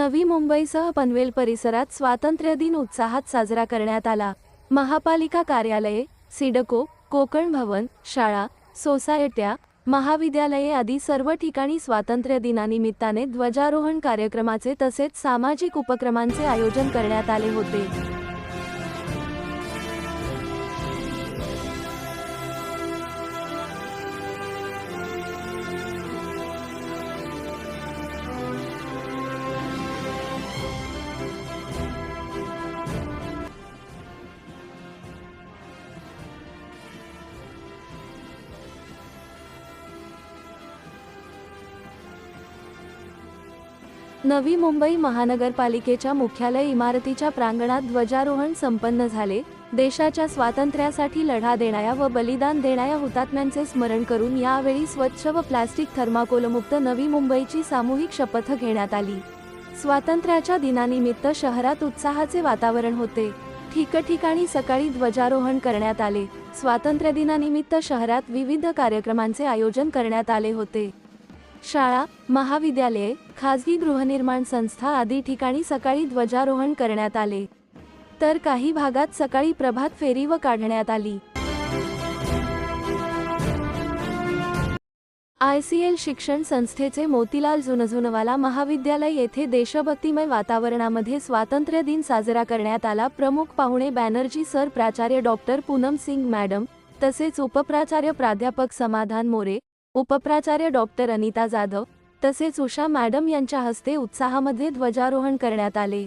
नवी मुंबईसह पनवेल परिसरात स्वातंत्र्य दिन उत्साहात साजरा करण्यात आला. महापालिका कार्यालये सिडको कोकण भवन शाळा सोसायट्या महाविद्यालये आदी सर्व ठिकाणी स्वातंत्र्य दिनानिमित्ताने ध्वजारोहण कार्यक्रमाचे तसेच सामाजिक उपक्रमांचे आयोजन करण्यात आले होते. नवी मुंबई महानगरपालिकेच्या मुख्यालय इमारतीच्या प्रांगणात ध्वजारोहण संपन्न झाले. देशाच्या स्वातंत्र्यासाठी लढा देणाऱ्या व बलिदान देणाऱ्या हुतात्म्यांचे स्मरण करून यावेळी स्वच्छ व प्लास्टिक थर्माकोलमुक्त नवी मुंबईची सामूहिक शपथ घेण्यात आली. स्वातंत्र्याच्या दिनानिमित्त शहरात उत्साहाचे वातावरण होते. ठिकठिकाणी सकाळी ध्वजारोहण करण्यात आले. स्वातंत्र्य दिनानिमित्त शहरात विविध कार्यक्रमांचे आयोजन करण्यात आले होते. शाळा महाविद्यालये खाजगी गृहनिर्माण संस्था आदी ठिकाणी सकाळी ध्वजारोहण करण्यात आले. तर काही भागात सकाळी प्रभात फेरी व काढण्यात आली. आय सी एल शिक्षण संस्थेचे मोतीलाल जुनजुनवाला महाविद्यालय येथे देशभक्तिमय वातावरणामध्ये स्वातंत्र्य दिन साजरा करण्यात आला. प्रमुख पाहुणे बॅनर्जी सर प्राचार्य डॉक्टर पूनम सिंग मॅडम तसेच उपप्राचार्य प्राध्यापक समाधान मोरे उपप्राचार्य डॉक्टर अनिता जाधव तसेच उषा मॅडम यांच्या हस्ते उत्साहामध्ये ध्वजारोहण करण्यात आले.